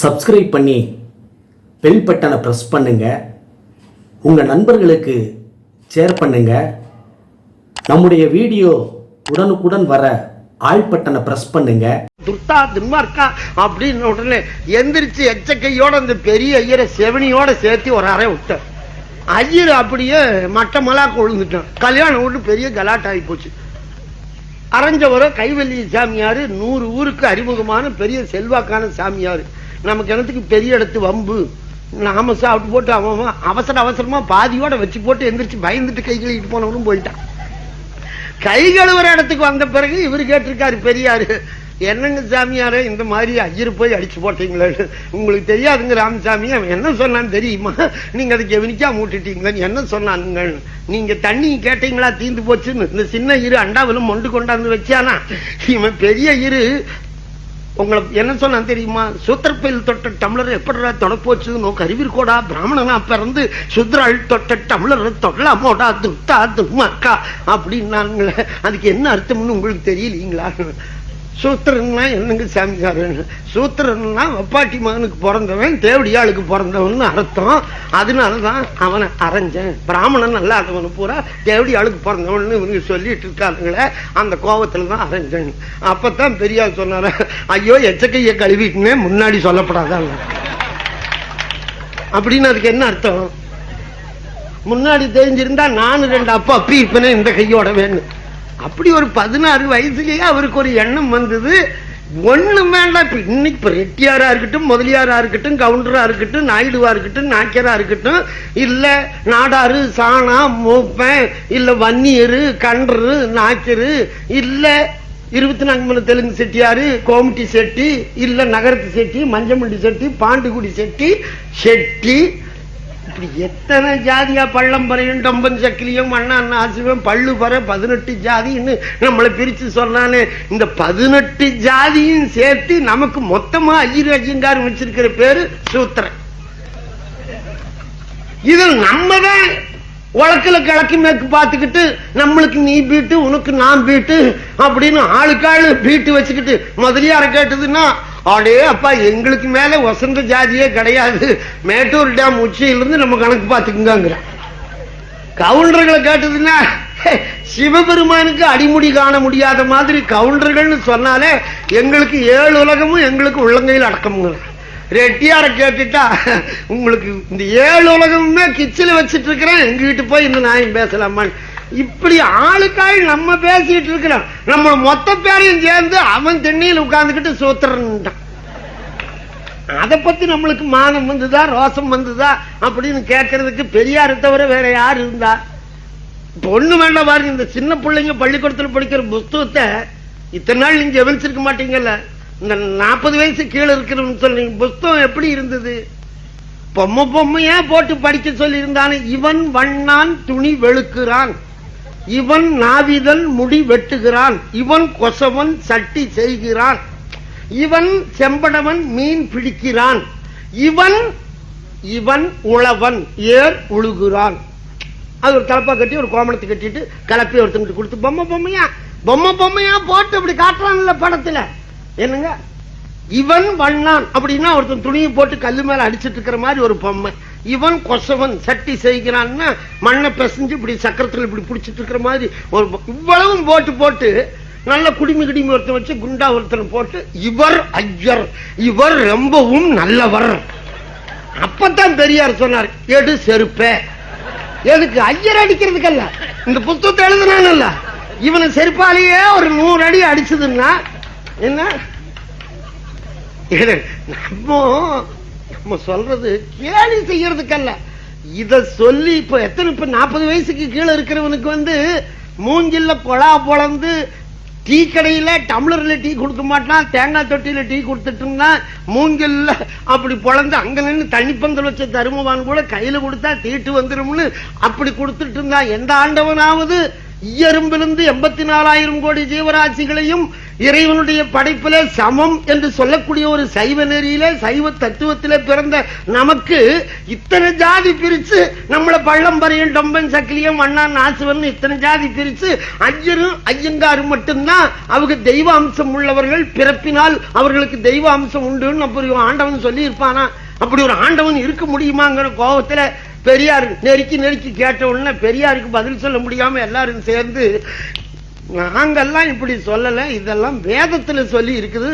Subscribe பண்ணி bell பட்டனை press பண்ணுங்கள் உங்கள் நண்பர்களுக்கு ஷேர் பண்ணுங்கள் நம்முடைய வீடியோ உடனுக்குடன் வர ஆல் பட்டனை ப்ரெஸ் பண்ணுங்க. துர்த்தா துன்மார்க்கா அப்படின்னு உடனே எந்திரிச்சு எச்சக்கையோட அந்த பெரிய ஐயரை செவனியோட சேர்த்து ஒரு அறை விட்டேன். ஐயர் அப்படியே மட்டமலா கொழுந்துட்டான் கல்யாணம் விட்டு பெரிய கலாட் ஆகி போச்சு. அரைஞ்சவரை கைவல்லி சாமியார் நூறு ஊருக்கு அறிமுகமான பெரிய செல்வாக்கான சாமியார். நமக்கு எனத்துக்கு பெரிய இடத்து வம்பு. நாம சாப்பிட்டு போட்டு அவன் அவசர அவசரமா பாதியோட வச்சு போட்டு எந்திரிச்சு பயந்துட்டு கை கழுவிட்டு போனவரும் போயிட்டான். கை கழுவுற இடத்துக்கு வந்த பிறகு இவரு கேட்டிருக்காரு பெரியாரு என்னங்க சாமியாரே இந்த மாதிரி ஐயர் போய் அடிச்சு போட்டீங்களே? உங்களுக்கு தெரியாதுங்க ராமசாமி அவன் என்ன சொன்னான்னு தெரியுமா? நீங்க அதை கவனிக்காம மூட்டுட்டீங்களேன்னு என்ன சொன்னானுங்க? நீங்க தண்ணி கேட்டீங்களா தீந்து போச்சுன்னு? இந்த சின்ன இரு அண்டாவிலும் மொண்டு கொண்டாந்து வச்சானா? இவன் பெரிய இரு உங்களை என்ன சொன்னான் தெரியுமா? சூத்திரப்பயில் தொட்ட டம்ளர் எப்படா தொடப்போச்சு நோக்கு அறிவிற்கோடா. பிராமணனா பிறந்து சுத்ராள் தொட்ட டம்ளர் தொடலாமோடா துர்த்தா துர்மாக்கா அப்படின்னாங்களே அதுக்கு என்ன அர்த்தம்னு உங்களுக்கு தெரியலீங்களா? சூத்திரன்னா என்னங்க சாமிக்காரன்? சூத்திரன்னா வப்பாட்டி மகனுக்கு பிறந்தவன் தேவடியாளுக்கு பிறந்தவன் அர்த்தம். அதனால தான் அவனை அரைஞ்சேன். பிராமணன் அல்லாதவனு பூரா தேவடியாளுக்கு பிறந்தவன் இவங்க சொல்லிட்டு இருக்காருங்களே அந்த கோபத்துல தான் அரைஞ்சேன். அப்பத்தான் பெரியார் சொன்னார் ஐயோ எச்சக்கைய கழுவிட்டுனே முன்னாடி சொல்லப்படாதான் அப்படின்னு அதுக்கு என்ன அர்த்தம்? முன்னாடி தெரிஞ்சிருந்தா நானும் ரெண்டு அப்பா அப்பி இப்பனே இந்த கையோட வேணும். அப்படி ஒரு பதினாறு வயசுலயே அவருக்கு ஒரு எண்ணம் வந்தது. ஒண்ணு வேண்டாம். இப்ப இன்னைக்கு ரெட்டியாரா இருக்கட்டும் முதலியாரா இருக்கட்டும் கவுண்டரா இருக்கட்டும் நாயுடுவா இருக்கட்டும் நாக்கியரா இருக்கட்டும் இல்ல நாடாரு சாணா மூப்பன் இல்ல வன்னியரு கண்டரு நாக்கியரு இல்ல இருபத்தி நான்கு மணி தெலுங்கு செட்டியாரு கோமட்டி செட்டி இல்ல நகரத்து செட்டி மஞ்சமண்டி செட்டி பாண்டுகுடி செட்டி செட்டி இப்படி எத்தனை ஜாதியா பள்ளம் பறையும் டம்பன் சக்கிலியும் அண்ணன் ஆசிவம் பள்ளு பற பதினெட்டு ஜாதின்னு நம்மளை பிரிச்சு சொன்னானே. இந்த பதினெட்டு ஜாதியும் சேர்த்து நமக்கு மொத்தமா ஐயர் ஐயங்காரம் வச்சிருக்கிற பேரு சூத்திரன். இதில் நம்ம தான் உலக்கில கிழக்கு மேற்கு பார்த்துக்கிட்டு நம்மளுக்கு நீ பீட்டு உனக்கு நான் பீட்டு அப்படின்னு ஆளுக்காளு பீட்டு வச்சுக்கிட்டு முதலியார கேட்டதுன்னா அப்படியே அப்பா எங்களுக்கு மேல வசந்த ஜாதியே கிடையாது. மேட்டூர் டேம் உச்சியிலிருந்து நம்ம கணக்கு பார்த்துக்குங்கிறான் கவுண்டர்களை கேட்டதுன்னா சிவபெருமானுக்கு அடிமுடி காண முடியாத மாதிரி கவுண்டர்கள்னு சொன்னாலே எங்களுக்கு ஏழு உலகமும் எங்களுக்கு உள்ளங்கையில் அடக்கமுங்க ரெட்டியார கேட்டுட்டா உங்களுக்கு இந்த ஏழு உலகமுமே கிச்சில வச்சிட்டு இருக்கிறேன் எங்க வீட்டு போய் இந்த நாயும் பேசலாமான்னு. இப்படி ஆளுக்காய் நம்ம பேசிட்டு இருக்கிறோம். நம்ம மொத்த பேரையும் சேர்ந்து அவன் திண்ணியில் உட்கார்ந்துக்கிட்டு சூத்திரன்ட்டான் அதை பத்தி நம்மளுக்கு மானம் வந்துதா ரோசம் வந்துதா அப்படின்னு கேட்கறதுக்கு பெரியார் தவிர வேற யார் இருந்தா? பொண்ணு வேண்டாம் பாருங்க இந்த சின்ன பிள்ளைங்க பள்ளிக்கூடத்தில் படிக்கிற புஸ்தகத்தை இத்தனை நாள் நீங்க எவனிச்சிருக்க மாட்டீங்கல்ல? இந்த நாற்பது வயசு கீழே இருக்கிறோம்னு சொல்றீங்க புஸ்தகம் எப்படி இருந்தது? பொம்மை பொம்மையா போட்டு படிக்க சொல்லி இருந்தானே இவன் வண்ணான் துணி வெளுக்கிறான். இவன் நாவிதன் முடி வெட்டுகிறான். இவன் கொசவன் சட்டி செய்கிறான். இவன் செம்படவன் மீன் பிடிக்கிறான். இவன் இவன் உழவன் ஏர் உழுகிறான். அது ஒரு தலப்பா கட்டி ஒரு கோமணத்தை கட்டிட்டு கலப்பி ஒருத்தங்கிட்ட கொடுத்து பொம்மை பொம்மையா? பொம்மை பொம்மையா போட்டு அப்படி காட்டுறான்ல படத்துல. என்னங்க? இவன் வண்ணான். அப்படின்னா ஒருத்தன் துணியை போட்டு கல்லு மேல அடிச்சிட்டு இருக்கிற மாதிரி ஒரு பொம்மை. இவன் கொசவன் சட்டி செய்கிறான்னா மண்ணை பிசைஞ்சு இப்படி சக்கரத்தில் இப்படி பிடிச்சிட்டு இருக்கிற மாதிரி ஒரு இவ்வளவும் போட்டு போட்டு நல்ல குடிமி குடிமி ஒருத்தன் வச்சு குண்டா ஒருத்தன் போட்டு இவர் ஐயர். இவர் ரொம்பவும் நல்லவர். அப்பதான் பெரியார் சொன்னார் எடு செருப்பே. எதுக்கு? ஐயர் அடிக்கிறதுக்கல்ல. இந்த புத்தகத்தை எழுதுனான்ல இவனை செருப்பாலேயே ஒரு நூறு அடி அடிச்சதுன்னா என்ன? இது நம்ம நம்ம சொல்றது கேலி செய்யறதுக்கல்ல. இத சொல்லி இப்ப எத்தனை இப்ப நாற்பது வயசுக்கு கீழே இருக்கிறவனுக்கு வந்து மூஞ்சில்ல கொழா பொழந்து டீ கடையில டம்ளர்ல டீ கொடுக்க மாட்டான் தேங்காய் தொட்டியில டீ கொடுத்துட்டு இருந்தான் மூங்கில்ல அப்படி பொழந்து அங்க நின்று தனிப்பந்தல் வச்ச தருமவான் கூட கையில கொடுத்தா தீட்டு வந்துரும்னு அப்படி கொடுத்துட்டு இருந்தான் எந்த ஆண்டவனாவது ஈயரும்பிலிருந்து எண்பத்தி நாலாயிரம் கோடி ஜீவராசிகளையும் இறைவனுடைய படைப்பிலே சமம் என்று சொல்லக்கூடிய ஒரு சைவ நெறியிலே சைவ தத்துவத்திலே பிறந்த நமக்கு இத்தனை ஜாதி பிரிச்சு நம்மள பள்ளம்பரையும் டொம்பன் சக்கிலியும் அண்ணா நாசுவன் இத்தனை ஜாதி பிரிச்சு ஐயரும் ஐயங்காரும் மட்டும்தான் அவங்க தெய்வ அம்சம் உள்ளவர்கள். பிறப்பினால் அவர்களுக்கு தெய்வ அம்சம் உண்டுன்னு அப்படி ஆண்டவன் சொல்லி இருப்பானா அப்படி ஒரு ஆண்டவன் இருக்க முடியுமாங்கிற கோபத்துல பெரியார் நெருக்கி நெருக்கி கேட்ட உடனே பெரியாருக்கு பதில் சொல்ல முடியாம எல்லாரும் சேர்ந்து நாங்கெல்லாம் இப்படி சொல்லலை இதெல்லாம் வேதத்தில் சொல்லி இருக்குது